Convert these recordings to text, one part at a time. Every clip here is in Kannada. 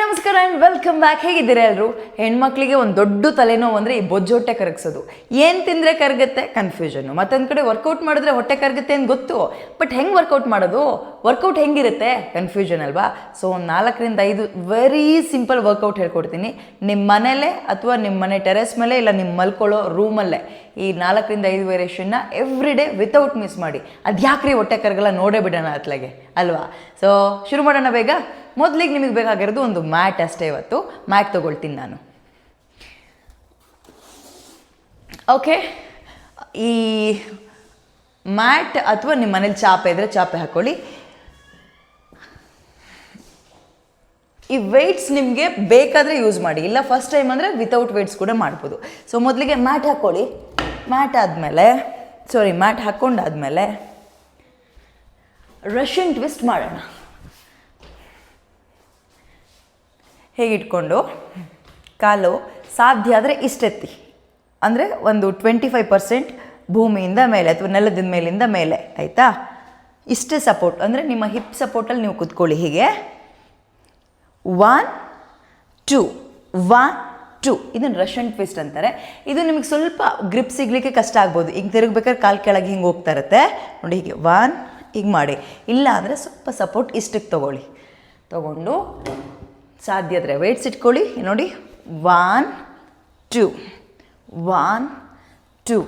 ನಮಸ್ಕಾರ ಆ್ಯಂಡ್ ವೆಲ್ಕಮ್ ಬ್ಯಾಕ್ ಹೇಗಿದ್ದೀರಾ ಎಲ್ಲರೂ ಹೆಣ್ಮಕ್ಳಿಗೆ ಒಂದು ದೊಡ್ಡ ತಲೆನೋವು ಅಂದರೆ ಈ ಬೊಜ್ಜೊಟ್ಟೆ ಕರಗಿಸೋದು. ಏನು ತಿಂದರೆ ಕರಗುತ್ತೆ? ಕನ್ಫ್ಯೂಷನ್ನು ಮತ್ತೊಂದು ಕಡೆ ವರ್ಕೌಟ್ ಮಾಡಿದ್ರೆ ಹೊಟ್ಟೆ ಕರಗುತ್ತೆ ಅಂತ ಗೊತ್ತು? ಬಟ್ ಹೆಂಗೆ ವರ್ಕೌಟ್ ಮಾಡೋದು? ವರ್ಕೌಟ್ ಹೆಂಗಿರುತ್ತೆ? ಕನ್ಫ್ಯೂಷನ್ ಅಲ್ವಾ? ಸೊ ಒಂದು ನಾಲ್ಕರಿಂದ ಐದು ವೆರಿ ಸಿಂಪಲ್ ವರ್ಕೌಟ್ ಹೇಳ್ಕೊಡ್ತೀನಿ. ನಿಮ್ಮ ಮನೇಲೇ ಅಥವಾ ನಿಮ್ಮ ಮನೆ ಟೆರೆಸ್ ಮೇಲೆ ಇಲ್ಲ ನಿಮ್ಮ ಮಲ್ಕೊಳ್ಳೋ ರೂಮಲ್ಲೇ ಈ ನಾಲ್ಕರಿಂದ ಐದು ವೇರಿಯೇಷನ್ನ ಎವ್ರಿ ಡೇ ವಿತೌಟ್ ಮಿಸ್ ಮಾಡಿ. ಅದು ಯಾಕ್ರಿ ಹೊಟ್ಟೆ ಕರಗಲ್ಲ? ನೋಡೇ ಬಿಡೋಣ ಅತ್ಲಾಗೆ. ಅಲ್ವಾ? ಸೊ ಶುರು ಮಾಡೋಣ ಬೇಗ. ಮೊದಲಿಗೆ ನಿಮಗೆ ಬೇಕಾಗಿರೋದು ಒಂದು ಮ್ಯಾಟ್ ಅಷ್ಟೇ ಇವತ್ತು. ಮ್ಯಾಟ್ ತೊಗೊಳ್ತೀನಿ ನಾನು. ಓಕೆ ಈ ಮ್ಯಾಟ್ ಅಥವಾ ನಿಮ್ಮ ಮನೇಲಿ ಚಾಪೆ ಇದ್ದರೆ ಚಾಪೆ ಹಾಕ್ಕೊಳ್ಳಿ ಈ ವೆಯ್ಟ್ಸ್ ನಿಮಗೆ ಬೇಕಾದರೆ ಯೂಸ್ ಮಾಡಿ. ಇಲ್ಲ ಫಸ್ಟ್ ಟೈಮ್ ಅಂದರೆ ವಿತೌಟ್ ವೆಯ್ಟ್ಸ್ ಕೂಡ ಮಾಡ್ಬೋದು. ಸೊ ಮೊದಲಿಗೆ ಮ್ಯಾಟ್ ಹಾಕ್ಕೊಳ್ಳಿ ಮ್ಯಾಟ್ ಆದಮೇಲೆ ಸಾರಿ ಮ್ಯಾಟ್ ಹಾಕ್ಕೊಂಡಾದ್ಮೇಲೆ ರಷ್ಯನ್ ಟ್ವಿಸ್ಟ್ ಮಾಡೋಣ. ಹೇಗಿಟ್ಕೊಂಡು ಕಾಲು ಸಾಧ್ಯ ಆದರೆ ಇಷ್ಟೆತ್ತಿ. ಅಂದರೆ ಒಂದು ಟ್ವೆಂಟಿ ಫೈವ್ ಪರ್ಸೆಂಟ್ ಭೂಮಿಯಿಂದ ಮೇಲೆ ಅಥವಾ ನೆಲದ ಮೇಲಿಂದ ಮೇಲೆ, ಆಯಿತಾ? ಇಷ್ಟೇ ಸಪೋರ್ಟ್ ಅಂದರೆ ನಿಮ್ಮ ಹಿಪ್ ಸಪೋರ್ಟಲ್ಲಿ ನೀವು ಕೂತ್ಕೊಳ್ಳಿ ಹೀಗೆ. ಒನ್ ಟೂ ಒನ್ ಟೂ ಇದನ್ನು ರಷ್ಯನ್ ಟ್ವಿಸ್ಟ್ ಅಂತಾರೆ. ಇದು ನಿಮಗೆ ಸ್ವಲ್ಪ ಗ್ರಿಪ್ ಸಿಗಲಿಕ್ಕೆ ಕಷ್ಟ ಆಗ್ಬೋದು. ಹಿಂಗೆ ತಿರುಗಬೇಕಾದ್ರೆ ಕಾಲು ಕೆಳಗೆ ಹಿಂಗೆ ಹೋಗ್ತಾ ಇರುತ್ತೆ. ನೋಡಿ ಹೀಗೆ ಒನ್ ಹೀಗೆ ಮಾಡಿ. ಇಲ್ಲ ಅಂದರೆ ಸ್ವಲ್ಪ ಸಪೋರ್ಟ್ ಇಷ್ಟಕ್ಕೆ ತೊಗೊಳ್ಳಿ. ತೊಗೊಂಡು ಸಾಧ್ಯ ಆದರೆ ವೇಟ್ಸ್ ಇಟ್ಕೊಳ್ಳಿ. ನೋಡಿ one two one two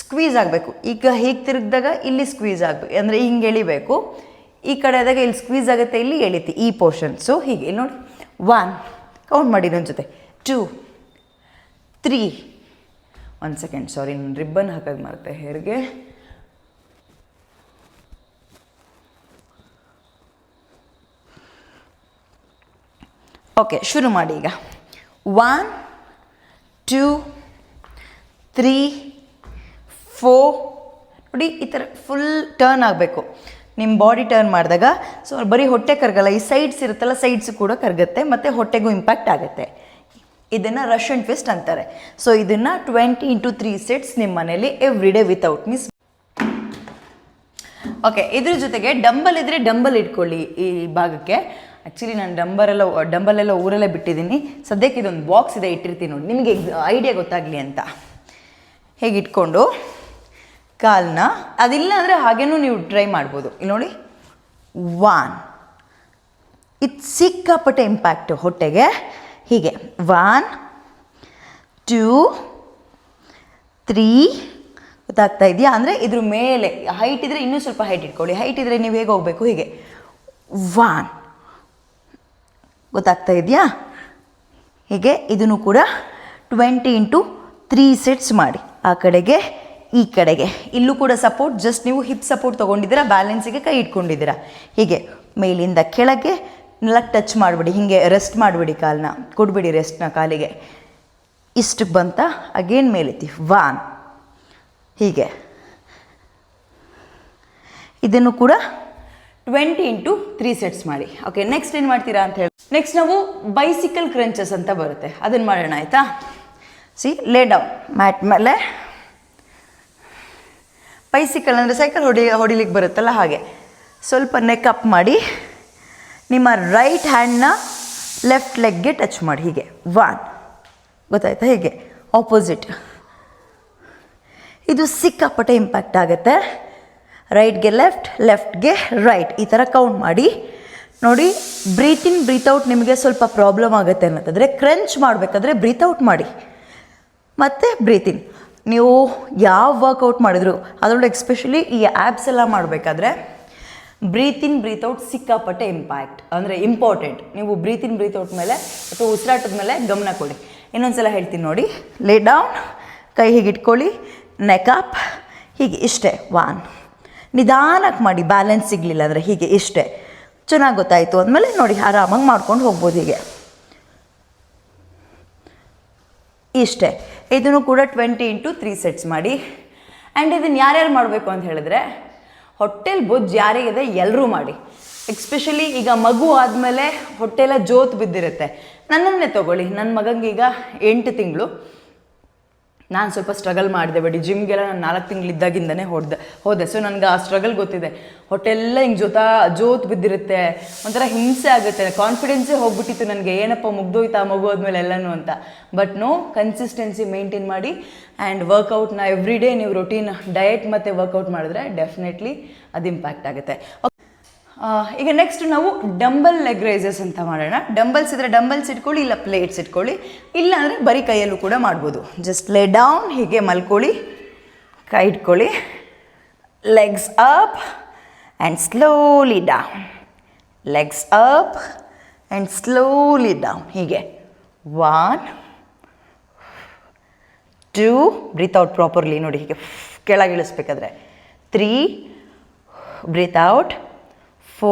squeeze ಆಗಬೇಕು. ಈಗ ಹೀಗೆ ತಿರುಗಿದಾಗ ಇಲ್ಲಿ ಸ್ಕ್ವೀಸ್ ಆಗಬೇಕು. ಅಂದರೆ ಹಿಂಗೆ ಎಳಿಬೇಕು. ಈ ಕಡೆ ಆದಾಗ ಇಲ್ಲಿ ಸ್ಕ್ವೀಸ್ ಆಗುತ್ತೆ, ಇಲ್ಲಿ ಎಳಿತಿ, ಈ ಪೋರ್ಷನ್ ಸೊ ಹೀಗೆ. ಇಲ್ಲಿ ನೋಡಿ ಒನ್ ಕೌಂಟ್ ಮಾಡಿ ನನ್ನ ಜೊತೆ. ಟೂ ತ್ರೀ ಒಂದು ಸೆಕೆಂಡ್ ಸಾರಿ ನಾನು ರಿಬ್ಬನ್ ಹಾಕೋದು ಮರುತ್ತೆ ಹೇರ್ಗೆ. ಓಕೆ ಶುರು ಮಾಡಿ ಈಗ. ಒನ್ ಟೂ ತ್ರೀ ಫೋರ್ ನೋಡಿ, ಈ ಥರ ಫುಲ್ ಟರ್ನ್ ಆಗಬೇಕು. ನಿಮ್ಮ ಬಾಡಿ ಟರ್ನ್ ಮಾಡಿದಾಗ ಸೊ ಬರೀ ಹೊಟ್ಟೆ ಕರಗಲ್ಲ, ಈ ಸೈಡ್ಸ್ ಇರುತ್ತಲ್ಲ ಸೈಡ್ಸ್ ಕೂಡ ಕರಗುತ್ತೆ, ಮತ್ತು ಹೊಟ್ಟೆಗೂ ಇಂಪ್ಯಾಕ್ಟ್ ಆಗುತ್ತೆ. ಇದನ್ನು ರಷ್ಯನ್ ಟ್ವಿಸ್ಟ್ ಅಂತಾರೆ. ಸೊ ಇದನ್ನು ಟ್ವೆಂಟಿ ಇಂಟು ತ್ರೀ ಸೆಟ್ಸ್ ನಿಮ್ಮ ಮನೇಲಿ every day without miss okay ಇದ್ರ ಜೊತೆಗೆ ಡಂಬಲ್ ಇದ್ದರೆ ಡಂಬಲ್ ಇಟ್ಕೊಳ್ಳಿ ಈ ಭಾಗಕ್ಕೆ. ಆ್ಯಕ್ಚುಲಿ ನಾನು ಡಂಬರೆಲ್ಲ ಡಂಬಲೆಲ್ಲ ಊರಲ್ಲೇ ಬಿಟ್ಟಿದ್ದೀನಿ. ಸದ್ಯಕ್ಕೆ ಇದೊಂದು ಬಾಕ್ಸ್ ಇದೆ ಇಟ್ಟಿರ್ತೀನಿ ನೋಡಿ. ನಿಮಗೆ ಐಡಿಯಾ ಗೊತ್ತಾಗಲಿ ಅಂತ. ಹೇಗೆ ಇಟ್ಕೊಂಡು? ಕಾಲನ್ನ ಅದಿಲ್ಲ ಅಂದರೆ ಹಾಗೇನೂ ನೀವು ಟ್ರೈ ಮಾಡ್ಬೋದು. ಇಲ್ಲಿ ನೋಡಿ. ವಾನ್ ಇದು ಸಿಕ್ಕಾಪಟ್ಟೆ ಇಂಪ್ಯಾಕ್ಟು ಹೊಟ್ಟೆಗೆ. ಹೀಗೆ. ವಾನ್ ಟೂ ತ್ರೀ ಗೊತ್ತಾಗ್ತಾ ಇದೆಯಾ? ಅಂದರೆ ಇದ್ರ ಮೇಲೆ ಹೈಟ್ ಇದ್ದರೆ ಇನ್ನೂ ಸ್ವಲ್ಪ ಹೈಟ್ ಇಟ್ಕೊಳ್ಳಿ. ಹೈಟ್ ಇದ್ದರೆ ನೀವು ಹೇಗೆ ಹೋಗಬೇಕು? ಹೀಗೆ. ವಾನ್ ಗೊತ್ತಾಗ್ತಾ ಇದೆಯಾ? ಹೀಗೆ? ಇದನ್ನು ಕೂಡ ಟ್ವೆಂಟಿ ಇಂಟು ತ್ರೀ ಸೆಟ್ಸ್ ಮಾಡಿ. ಆ ಕಡೆಗೆ, ಈ ಕಡೆಗೆ. ಇಲ್ಲೂ ಕೂಡ ಸಪೋರ್ಟ್ ಜಸ್ಟ್ ನೀವು ಹಿಪ್ ಸಪೋರ್ಟ್ ತೊಗೊಂಡಿದ್ದೀರಾ ಬ್ಯಾಲೆನ್ಸಿಗೆ ಕೈ ಇಟ್ಕೊಂಡಿದ್ದೀರಾ. ಹೀಗೆ, ಮೇಲಿಂದ ಕೆಳಗೆ ನೆಲಕ್ಕೆ ಟಚ್ ಮಾಡಿಬಿಡಿ, ಹೀಗೆ ರೆಸ್ಟ್ ಮಾಡಿಬಿಡಿ ಕಾಲನ್ನ ಕೊಡ್ಬಿಡಿ ರೆಸ್ಟ್ನ ಕಾಲಿಗೆ. ಇಷ್ಟಕ್ಕೆ ಬಂತ ಅಗೇನ್ ಮೇಲೆತ್ತಿ. ವಾನ್ ಹೀಗೆ. ಇದನ್ನು ಕೂಡ ಟ್ವೆಂಟಿ ಇಂಟು ತ್ರೀ ಸೆಟ್ಸ್ ಮಾಡಿ. ಓಕೆ ನೆಕ್ಸ್ಟ್ ಏನು ಮಾಡ್ತೀರಾ ಅಂತ ಹೇಳಿ ನೆಕ್ಸ್ಟ್ ನಾವು ಬೈಸಿಕಲ್ ಕ್ರಂಚಸ್ ಅಂತ ಬರುತ್ತೆ. ಅದನ್ನು ಮಾಡೋಣ, ಆಯಿತಾ? ಸಿ ಲೇ ಡೌನ್ ಮ್ಯಾಟ್ ಮೇಲೆ ಬೈಸಿಕಲ್ ಅಂದರೆ ಸೈಕಲ್ ಹೊಡಿ, ಹೊಡಿಲಿಕ್ಕೆ ಬರುತ್ತಲ್ಲ ಹಾಗೆ. ಸ್ವಲ್ಪ ನೆಕ್ ಅಪ್ ಮಾಡಿ, ನಿಮ್ಮ ರೈಟ್ ಹ್ಯಾಂಡ್ನ ಲೆಫ್ಟ್ ಲೆಗ್ಗೆ ಟಚ್ ಮಾಡಿ, ಹೀಗೆ. ವಾನ್ ಗೊತ್ತಾಯ್ತಾ ಹೀಗೆ? ಆಪೋಸಿಟ್ ಇದು ಸಿಕ್ಕಾಪಟ್ಟೆ ಇಂಪ್ಯಾಕ್ಟ್ ಆಗುತ್ತೆ. ರೈಟ್ಗೆ ಲೆಫ್ಟ್ ಲೆಫ್ಟ್ಗೆ ರೈಟ್ ಈ ಥರ ಕೌಂಟ್ ಮಾಡಿ. ನೋಡಿ ಬ್ರೀತ್ ಇನ್ ಬ್ರೀತ್ ಔಟ್ ನಿಮಗೆ ಸ್ವಲ್ಪ ಪ್ರಾಬ್ಲಮ್ ಆಗುತ್ತೆ ಅನ್ನೋದಾದರೆ ಕ್ರಂಚ್ ಮಾಡಬೇಕಾದ್ರೆ ಬ್ರೀತ್ ಔಟ್ ಮಾಡಿ. ಮತ್ತು ಬ್ರೀತ್ ಇನ್ ನೀವು ಯಾವ ವರ್ಕೌಟ್ ಮಾಡಿದ್ರು, ಅದರೊಳಗೆ ಎಕ್ಸ್ಪೆಷಲಿ ಈ ಆ್ಯಪ್ಸ್ ಎಲ್ಲ ಮಾಡಬೇಕಾದ್ರೆ ಬ್ರೀತ್ ಇನ್ ಬ್ರೀತ್ ಔಟ್ ಸಿಕ್ಕಾಪಟ್ಟೆ ಇಂಪ್ಯಾಕ್ಟ್ ಅಂದರೆ ಇಂಪಾರ್ಟೆಂಟ್ ನೀವು ಬ್ರೀತ್ ಇನ್ ಬ್ರೀತ್ ಔಟ್ ಮೇಲೆ ಅಥವಾ ಉಸಿರಾಟದ ಮೇಲೆ ಗಮನ ಕೊಡಿ. ಇನ್ನೊಂದು ಸಲ ಹೇಳ್ತೀನಿ ನೋಡಿ. ಲೇ ಡೌನ್ ಕೈ ಹೀಗೆ ಇಟ್ಕೊಳ್ಳಿ ನೆಕ್ ಅಪ್ ಹೀಗೆ ಇಷ್ಟೇ ವಾನ್ ನಿಧಾನಕ್ಕೆ ಮಾಡಿ ಬ್ಯಾಲೆನ್ಸ್ ಸಿಗಲಿಲ್ಲ ಅಂದರೆ ಹೀಗೆ ಇಷ್ಟೇ. ಚೆನ್ನಾಗಿ ಗೊತ್ತಾಯಿತು ಅಂದಮೇಲೆ ನೋಡಿ ಆರಾಮಾಗಿ ಮಾಡ್ಕೊಂಡು ಹೋಗ್ಬೋದು ಹೀಗೆ. ಇಷ್ಟೇ. ಇದನ್ನು ಕೂಡ ಟ್ವೆಂಟಿ ಇಂಟು ತ್ರೀ ಸೆಟ್ಸ್ ಮಾಡಿ. ಆ್ಯಂಡ್ ಇದನ್ನು ಯಾರ್ಯಾರು ಮಾಡಬೇಕು ಅಂತ ಹೇಳಿದ್ರೆ, ಹೊಟ್ಟೆಲ್ ಬೊಜ್ಜು ಯಾರಿಗಿದೆ ಎಲ್ಲರೂ ಮಾಡಿ. ಎಕ್ಸ್ಪೆಷಲಿ ಈಗ ಮಗು ಆದಮೇಲೆ ಹೊಟ್ಟೆಲ್ಲ ಜೋತ್ ಬಿದ್ದಿರುತ್ತೆ. ನನ್ನನ್ನೇ ತೊಗೊಳ್ಳಿ. ನನ್ನ ಮಗಂಗೆ ಈಗ ಎಂಟು ತಿಂಗಳು. ನಾನು ಸ್ವಲ್ಪ ಸ್ಟ್ರಗಲ್ ಮಾಡಿದೆ ಬಿಡಿ. ಜಿಮ್ಗೆಲ್ಲ ನಾನು ನಾಲ್ಕು ತಿಂಗಳಿದ್ದಾಗಿಂದನೇ ಹೊಡೆದೆ ಹೋದೆ. ಸೊ ನನಗೆ ಆ ಸ್ಟ್ರಗಲ್ ಗೊತ್ತಿದೆ. ಹೊಟ್ಟೆಲ್ಲ ಹಿಂಗೆ ಜೊತಾ ಜೋತ್ ಬಿದ್ದಿರುತ್ತೆ. ಒಂಥರ ಹಿಂಸೆ ಆಗುತ್ತೆ. ಕಾನ್ಫಿಡೆನ್ಸೇ ಹೋಗ್ಬಿಟ್ಟಿತ್ತು ನನಗೆ. ಏನಪ್ಪ, ಮುಗ್ದೋಯ್ತಾ? ಮಗು ಆದಮೇಲೆ ಎಲ್ಲನೂ ಅಂತ. ಬಟ್ ನೋ ಕನ್ಸಿಸ್ಟೆನ್ಸಿ ಮೇಂಟೈನ್ ಮಾಡಿ ಆ್ಯಂಡ್ ವರ್ಕೌಟ್ನ ಎವ್ರಿ ಡೇ ನೀವು ರೊಟೀನ್ ಡಯಟ್ ಮತ್ತು ವರ್ಕೌಟ್ ಮಾಡಿದ್ರೆ ಡೆಫಿನೆಟ್ಲಿ ಅದು ಇಂಪ್ಯಾಕ್ಟ್ ಆಗುತ್ತೆ. ಈಗ ನೆಕ್ಸ್ಟ್ ನಾವು ಡಂಬಲ್ ಲೆಗ್ ರೈಸಸ್ ಅಂತ ಮಾಡೋಣ. ಡಂಬಲ್ಸ್ ಇದ್ರೆ ಡಂಬಲ್ಸ್ ಇಟ್ಕೊಳ್ಳಿ, ಇಲ್ಲ ಪ್ಲೇಟ್ಸ್ ಇಟ್ಕೊಳ್ಳಿ. ಇಲ್ಲ ಅಂದರೆ ಬರೀ ಕೈಯಲ್ಲೂ ಕೂಡ ಮಾಡ್ಬೋದು. ಜಸ್ಟ್ ಲೇ ಡೌನ್ ಹೀಗೆ ಮಲ್ಕೊಳ್ಳಿ. ಕೈ ಇಟ್ಕೊಳ್ಳಿ. Legs up and slowly down legs up and slowly down ಹೀಗೆ. One two breathe out properly ನೋಡಿ ಹೀಗೆ, ಕೆಳಗೆ ಇಳಿಸ್ಬೇಕಾದ್ರೆ. ತ್ರೀ ಬ್ರೀತ್ ಔಟ್ ಫೋ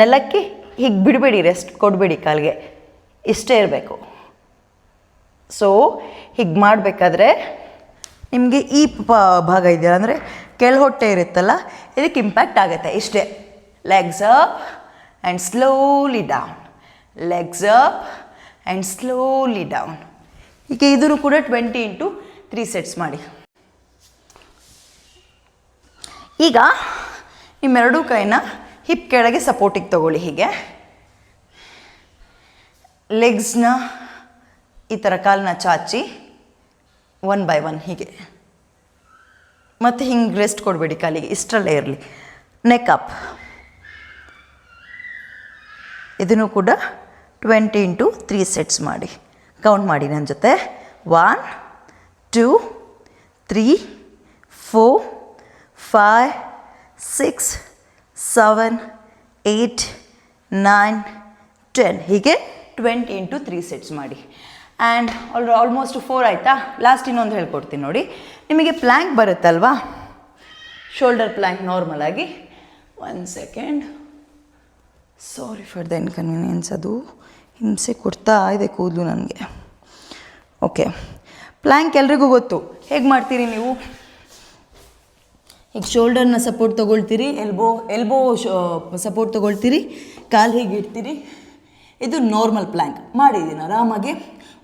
ನೆಲಕ್ಕೆ ಹೀಗೆ ಬಿಡಬೇಡಿ ರೆಸ್ಟ್ ಕೊಡಬೇಡಿ ಕಾಲಿಗೆ. ಇಷ್ಟೇ ಇರಬೇಕು. ಸೊ ಹೀಗೆ ಮಾಡಬೇಕಾದ್ರೆ ನಿಮಗೆ ಈ ಭಾಗ ಇದೆಯಲ್ಲ, ಅಂದರೆ ಕೆಳಹೊಟ್ಟೆ ಇರುತ್ತಲ್ಲ, ಇದಕ್ಕೆ ಇಂಪ್ಯಾಕ್ಟ್ ಆಗುತ್ತೆ. ಇಷ್ಟೇ. Legs up and slowly down legs up and slowly down ಈಗ ಇದನ್ನು ಕೂಡ ಟ್ವೆಂಟಿ ಇಂಟು ತ್ರೀ ಸೆಟ್ಸ್ ಮಾಡಿ. ಈಗ ನಿಮ್ಮೆರಡೂ ಕೈನ ಹಿಪ್ ಕೆಳಗೆ ಸಪೋರ್ಟಿಗೆ ತಗೊಳ್ಳಿ ಹೀಗೆ. ಲೆಗ್ಸ್ನ ಈ ಥರ ಕಾಲನ್ನ ಚಾಚಿ ಒನ್ ಬೈ ಒನ್ ಹೀಗೆ. ಮತ್ತು ಹಿಂಗೆ ರೆಸ್ಟ್ ಕೊಡಬೇಡಿ ಕಾಲಿಗೆ, ಇಷ್ಟರಲ್ಲೇ ಇರಲಿ. ನೆಕ್ ಅಪ್ ಇದನ್ನು ಕೂಡ ಟ್ವೆಂಟಿ ಇಂಟು ತ್ರೀ ಸೆಟ್ಸ್ ಮಾಡಿ. ಕೌಂಟ್ ಮಾಡಿ ನನ್ನ ಜೊತೆ. One two three four five six seven eight nine ten ಹೀಗೆ ಟ್ವೆಂಟಿ ಇಂಟು ತ್ರೀ ಸೆಟ್ಸ್ ಮಾಡಿ. ಆ್ಯಂಡ್ ಆಲ್ ಆಲ್ಮೋಸ್ಟ್ ಫೋರ್ ಆಯಿತಾ? ಲಾಸ್ಟ್ ಇನ್ನೊಂದು ಹೇಳ್ಕೊಡ್ತೀನಿ ನೋಡಿ. ನಿಮಗೆ ಪ್ಲ್ಯಾಂಕ್ ಬರುತ್ತಲ್ವಾ? ಶೋಲ್ಡರ್ ಪ್ಲ್ಯಾಂಕ್ ನಾರ್ಮಲ್ ಆಗಿ. One second sorry for the inconvenience ಅದು ಹಿಂಸೆ ಕೊಡ್ತಾ ಇದೆ ಕೂದಲು ನನಗೆ. ಓಕೆ ಪ್ಲ್ಯಾಂಕ್ ಎಲ್ರಿಗೂ ಗೊತ್ತು. ಹೇಗೆ ಮಾಡ್ತೀರಿ ನೀವು? ಈಗ ಶೋಲ್ಡರ್ನ ಸಪೋರ್ಟ್ ತೊಗೊಳ್ತೀರಿ ಎಲ್ಬೋ ಎಲ್ಬೋ ಸಪೋರ್ಟ್ ತೊಗೊಳ್ತೀರಿ, ಕಾಲು ಹೀಗೆ ಇಡ್ತೀರಿ. ಇದು ನಾರ್ಮಲ್ ಪ್ಲ್ಯಾಂಕ್ ಮಾಡಿದ್ದೀನಿ, ಆರಾಮಾಗಿ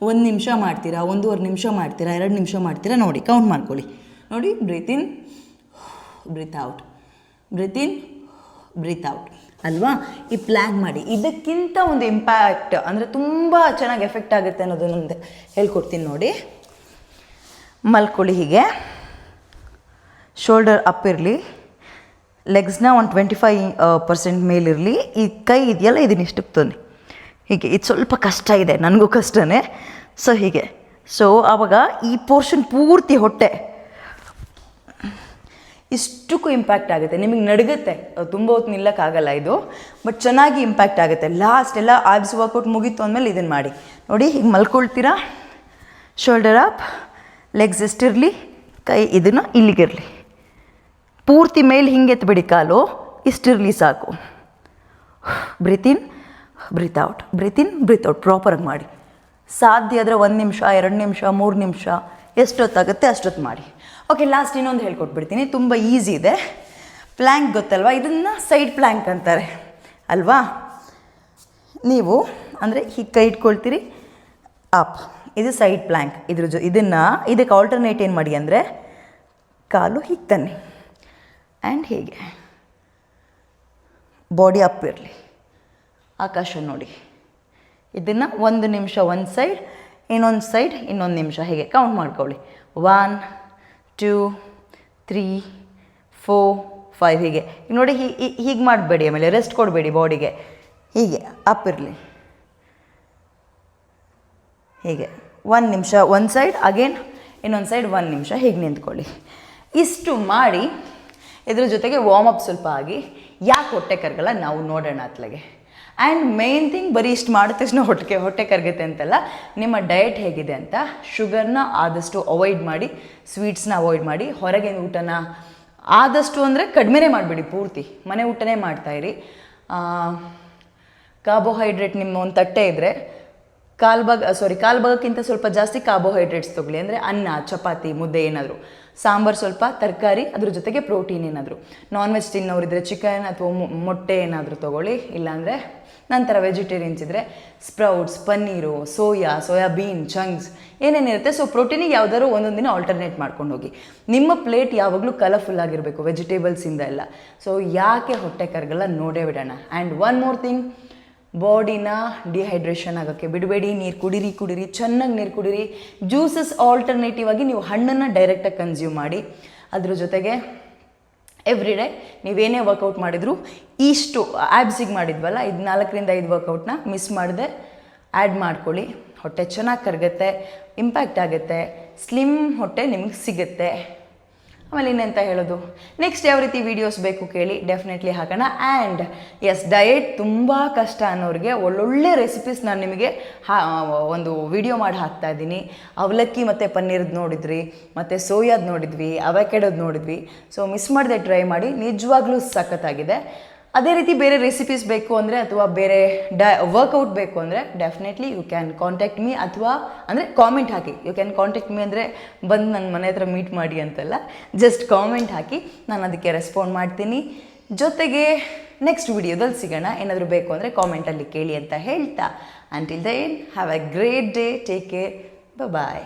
ಒಂದು ನಿಮಿಷ ಮಾಡ್ತೀರಾ, ಒಂದೂವರೆ ನಿಮಿಷ ಮಾಡ್ತೀರಾ, ಎರಡು ನಿಮಿಷ ಮಾಡ್ತೀರಾ, ನೋಡಿ ಕೌಂಟ್ ಮಾಡ್ಕೊಳ್ಳಿ. ನೋಡಿ breathe in breathe out breathe in breathe out ಅಲ್ವಾ? ಈ ಪ್ಲ್ಯಾಂಕ್ ಮಾಡಿ. ಇದಕ್ಕಿಂತ ಒಂದು ಇಂಪ್ಯಾಕ್ಟ್ ಅಂದರೆ ತುಂಬ ಚೆನ್ನಾಗಿ ಎಫೆಕ್ಟ್ ಆಗುತ್ತೆ ಅನ್ನೋದು ನಂದು ಹೇಳ್ಕೊಡ್ತೀನಿ ನೋಡಿ. ಮಲ್ಕೊಳ್ಳಿ ಹೀಗೆ. ಶೋಲ್ಡರ್ ಅಪ್ ಇರಲಿ ಲೆಗ್ಸ್ನ ಒಂದು ಟ್ವೆಂಟಿ ಫೈ ಪರ್ಸೆಂಟ್ ಮೇಲಿರಲಿ ಈ ಕೈ ಇದೆಯಲ್ಲ, ಇದನ್ನ ಇಷ್ಟಕ್ಕೆ ತೊನ್ನಿ. ಹೀಗೆ, ಇದು ಸ್ವಲ್ಪ ಕಷ್ಟ ಇದೆ, ನನಗೂ ಕಷ್ಟನೇ. ಸೊ ಹೀಗೆ. ಸೊ ಆವಾಗ ಈ ಪೋರ್ಷನ್ ಪೂರ್ತಿ ಹೊಟ್ಟೆ. ಇಷ್ಟಕ್ಕೂ ಇಂಪ್ಯಾಕ್ಟ್ ಆಗುತ್ತೆ. ನಿಮಗೆ ನಡುಗುತ್ತೆ. ತುಂಬ ಹೊತ್ತು ನಿಲ್ಲಕ್ಕಾಗಲ್ಲ ಇದು ಬಟ್ ಚೆನ್ನಾಗಿ ಇಂಪ್ಯಾಕ್ಟ್ ಆಗುತ್ತೆ. ಲಾಸ್ಟ್ ಎಲ್ಲ ಆಬ್ಸ್ ವರ್ಕೌಟ್ ಮುಗೀತು ಅಂದಮೇಲೆ ಇದನ್ನು ಮಾಡಿ. ನೋಡಿ, ಹೀಗೆ ಮಲ್ಕೊಳ್ತೀರಾ? ಶೋಲ್ಡರ್ ಅಪ್ ಲೆಗ್ಸ್ ಎಷ್ಟಿರಲಿ ಕೈ ಇದನ್ನು ಇಲ್ಲಿಗಿರಲಿ ಪೂರ್ತಿ ಮೇಲೆ ಹಿಂಗೆ ಎತ್ಬಿಡಿ ಕಾಲು ಇಷ್ಟಿರಲಿ ಸಾಕು. Breathe in breathe out breathe breathe out ಪ್ರಾಪರಾಗಿ ಮಾಡಿ. ಸಾಧ್ಯ ಆದರೆ ಒಂದು ನಿಮಿಷ, ಎರಡು ನಿಮಿಷ, ಮೂರು ನಿಮಿಷ, ಎಷ್ಟೊತ್ತಾಗುತ್ತೆ ಅಷ್ಟೊತ್ತು ಮಾಡಿ. ಓಕೆ ಲಾಸ್ಟ್ ಇನ್ನೊಂದು ಹೇಳ್ಕೊಟ್ಬಿಡ್ತೀನಿ. ತುಂಬ ಈಸಿ ಇದೆ. ಪ್ಲ್ಯಾಂಕ್ ಗೊತ್ತಲ್ವಾ? ಇದನ್ನು ಸೈಡ್ ಪ್ಲ್ಯಾಂಕ್ ಅಂತಾರೆ. ಅಲ್ವಾ? ನೀವು, ಅಂದರೆ ಹೀಗೆ ಕೈ ಇಟ್ಕೊಳ್ತೀರಿ ಅಪ್ ಇದು ಸೈಡ್ ಪ್ಲ್ಯಾಂಕ್ ಇದ್ರ ಜೊ ಇದನ್ನು, ಇದಕ್ಕೆ ಆಲ್ಟರ್ನೇಟ್ ಏನು ಮಾಡಿ ಅಂದರೆ, ಕಾಲು ಹೀಗೆ ತನ್ನಿ. ಆ್ಯಂಡ್ ಹೀಗೆ. ಬಾಡಿ ಅಪ್ ಇರಲಿ. ಆಕಾಶ ನೋಡಿ. ಇದನ್ನು ಒಂದು ನಿಮಿಷ ಒಂದು ಸೈಡ್ ಇನ್ನೊಂದು ಸೈಡ್ ಇನ್ನೊಂದು ನಿಮಿಷ. ಹೀಗೆ ಕೌಂಟ್ ಮಾಡ್ಕೊಳ್ಳಿ one two three four five ಹೀಗೆ. ಈಗ ನೋಡಿ ಹೀಗೆ ಮಾಡಬೇಡಿ ಆಮೇಲೆ. ರೆಸ್ಟ್ ಕೊಡಬೇಡಿ ಬಾಡಿಗೆ ಹೀಗೆ ಅಪ್ ಇರಲಿ. ಹೀಗೆ. ಒಂದು ನಿಮಿಷ, ಒಂದು ಸೈಡ್ ಅಗೇನ್ ಇನ್ನೊಂದು ಸೈಡ್ ಒಂದು ನಿಮಿಷ. ಹೀಗೆ ನಿಂತ್ಕೊಳ್ಳಿ. ಇಷ್ಟು ಮಾಡಿ ಇದ್ರ ಜೊತೆಗೆ ವಾರ್ಮ್ ಅಪ್ ಸ್ವಲ್ಪ ಆಗಿ ಯಾಕೆ ಹೊಟ್ಟೆ ಕರ್ಗಲ್ಲ ನಾವು ನೋಡೋಣ ಅತ್ಲಾಗೆ. ಆ್ಯಂಡ್ ಮೇನ್ ಥಿಂಗ್ ಬರೀ ಇಷ್ಟು ಮಾಡಿದ ತಕ್ಷಣ ಹೊಟ್ಟೆ ಹೊಟ್ಟೆ ಕರಗುತ್ತೆ ಅಂತಲ್ಲ, ನಿಮ್ಮ ಡಯಟ್ ಹೇಗಿದೆ ಅಂತ ಶುಗರ್ನ ಆದಷ್ಟು ಅವಾಯ್ಡ್ ಮಾಡಿ ಸ್ವೀಟ್ಸ್ನ ಅವಾಯ್ಡ್ ಮಾಡಿ, ಹೊರಗಿನ ಊಟನ ಆದಷ್ಟು ಅಂದರೆ ಕಡಿಮೆನೇ ಮಾಡಿಬಿಡಿ ಪೂರ್ತಿ. ಮನೆ ಊಟನೇ ಮಾಡ್ತಾಯಿರಿ ಕಾರ್ಬೋಹೈಡ್ರೇಟ್ ನಿಮ್ಮ ಒಂದು ತಟ್ಟೆ ಇದ್ದರೆ ಕಾಲು ಭಾಗ ಸಾರಿ ಕಾಲು ಭಾಗಕ್ಕಿಂತ ಸ್ವಲ್ಪ ಜಾಸ್ತಿ ಕಾರ್ಬೋಹೈಡ್ರೇಟ್ಸ್ ತೊಗೊಳ್ಳಿ. ಅಂದರೆ ಅನ್ನ, ಚಪಾತಿ, ಮುದ್ದೆ ಏನಾದರೂ. ಸಾಂಬಾರು ಸ್ವಲ್ಪ, ತರಕಾರಿ, ಅದ್ರ ಜೊತೆಗೆ ಪ್ರೋಟೀನ್ ಏನಾದರೂ. ನಾನ್ ವೆಜ್ ತಿನ್ನೋರಿದ್ರೆ ಚಿಕನ್ ಅಥವಾ ಮೊಟ್ಟೆ ಏನಾದರೂ ತೊಗೊಳ್ಳಿ. ಇಲ್ಲಾಂದರೆ ನಂತರ ವೆಜಿಟೇರಿಯನ್ಸ್ ಇದ್ದರೆ sprouts paneer, soya soybean chunks ಏನೇನಿರುತ್ತೆ so ಪ್ರೋಟೀನಿಗೆ ಯಾವ್ದಾದ್ರು ಒಂದೊಂದು ದಿನ ಆಲ್ಟರ್ನೇಟ್ ಮಾಡ್ಕೊಂಡು ಹೋಗಿ. ನಿಮ್ಮ ಪ್ಲೇಟ್ ಯಾವಾಗಲೂ ಕಲರ್ಫುಲ್ ಆಗಿರಬೇಕು ವೆಜಿಟೇಬಲ್ಸಿಂದ ಎಲ್ಲ. ಸೊ ಯಾಕೆ ಹೊಟ್ಟೆ ಕರ್ಗಲ್ಲ ನೋಡೇ ಬಿಡೋಣ. ಆ್ಯಂಡ್ ಒನ್ ಮೋರ್ ಥಿಂಗ್ ಬಾಡಿನ ಡಿಹೈಡ್ರೇಷನ್ ಆಗೋಕ್ಕೆ ಬಿಡಬೇಡಿ, ನೀರು ಕುಡಿರಿ ಕುಡಿರಿ, ಚೆನ್ನಾಗಿ ನೀರು ಕುಡಿರಿ. ಜ್ಯೂಸಸ್ ಆಲ್ಟರ್ನೇಟಿವ್ ಆಗಿ ನೀವು ಹಣ್ಣನ್ನು ಡೈರೆಕ್ಟಾಗಿ ಕನ್ಸ್ಯೂಮ್ ಮಾಡಿ. ಅದ್ರ ಜೊತೆಗೆ ಎವ್ರಿ ಡೇ ನೀವೇನೇ ವರ್ಕೌಟ್ ಮಾಡಿದ್ರು ಇಷ್ಟು ಆ್ಯಬ್ಸಿಗೆ ಮಾಡಿದ್ವಲ್ಲ ಇದು ನಾಲ್ಕರಿಂದ ಐದು ವರ್ಕೌಟ್ನ ಮಿಸ್ ಮಾಡದೆ ಆ್ಯಡ್ ಮಾಡ್ಕೊಳ್ಳಿ. ಹೊಟ್ಟೆ ಚೆನ್ನಾಗಿ ಕರಗುತ್ತೆ ಇಂಪ್ಯಾಕ್ಟ್ ಆಗುತ್ತೆ ಸ್ಲಿಮ್ ಹೊಟ್ಟೆ ನಿಮಗೆ ಸಿಗುತ್ತೆ. ಆಮೇಲೆ ಇನ್ನೆಂತ ಹೇಳೋದು? ನೆಕ್ಸ್ಟ್ ಯಾವ ರೀತಿ ವೀಡಿಯೋಸ್ ಬೇಕು ಕೇಳಿ ಡೆಫಿನೆಟ್ಲಿ ಹಾಕೋಣ. ಆ್ಯಂಡ್ ಎಸ್ ಡಯೆಟ್ ತುಂಬ ಕಷ್ಟ ಅನ್ನೋರಿಗೆ ಒಳ್ಳೊಳ್ಳೆ ರೆಸಿಪೀಸ್ ನಾನು ನಿಮಗೆ ಹಾ, ಒಂದು ವಿಡಿಯೋ ಮಾಡಿ ಹಾಕ್ತಾ ಇದ್ದೀನಿ. ಅವಲಕ್ಕಿ ಮತ್ತು ಪನ್ನೀರ್ದು ನೋಡಿದ್ರಿ, ಮತ್ತು ಸೋಯಾದ್ ನೋಡಿದ್ವಿ ಅವಕೆಡೋದು ನೋಡಿದ್ವಿ. ಸೊ ಮಿಸ್ ಮಾಡದೆ ಟ್ರೈ ಮಾಡಿ, ನಿಜವಾಗ್ಲೂ ಸಖತ್ತಾಗಿದೆ. ಅದೇ ರೀತಿ ಬೇರೆ ರೆಸಿಪೀಸ್ ಬೇಕು ಅಂದರೆ ಅಥವಾ ಬೇರೆ ಡ ವರ್ಕೌಟ್ ಬೇಕು ಅಂದರೆ definitely you can contact me ಅಥವಾ ಅಂದರೆ ಕಾಮೆಂಟ್ ಹಾಕಿ. ಯು ಕ್ಯಾನ್ ಕಾಂಟ್ಯಾಕ್ಟ್ ಮೀ ಅಂದರೆ ಬಂದು ನನ್ನ ಮನೆ ಹತ್ರ ಮೀಟ್ ಮಾಡಿ ಅಂತಲ್ಲ. ಜಸ್ಟ್ ಕಾಮೆಂಟ್ ಹಾಕಿ, ನಾನು ಅದಕ್ಕೆ ರೆಸ್ಪಾಂಡ್ ಮಾಡ್ತೀನಿ. ಜೊತೆಗೆ ನೆಕ್ಸ್ಟ್ ವಿಡಿಯೋದಲ್ಲಿ ಸಿಗೋಣ. ಏನಾದರೂ ಬೇಕು ಅಂದರೆ ಕಾಮೆಂಟಲ್ಲಿ ಕೇಳಿ ಅಂತ ಹೇಳ್ತಾ. Until then have a great day take care bye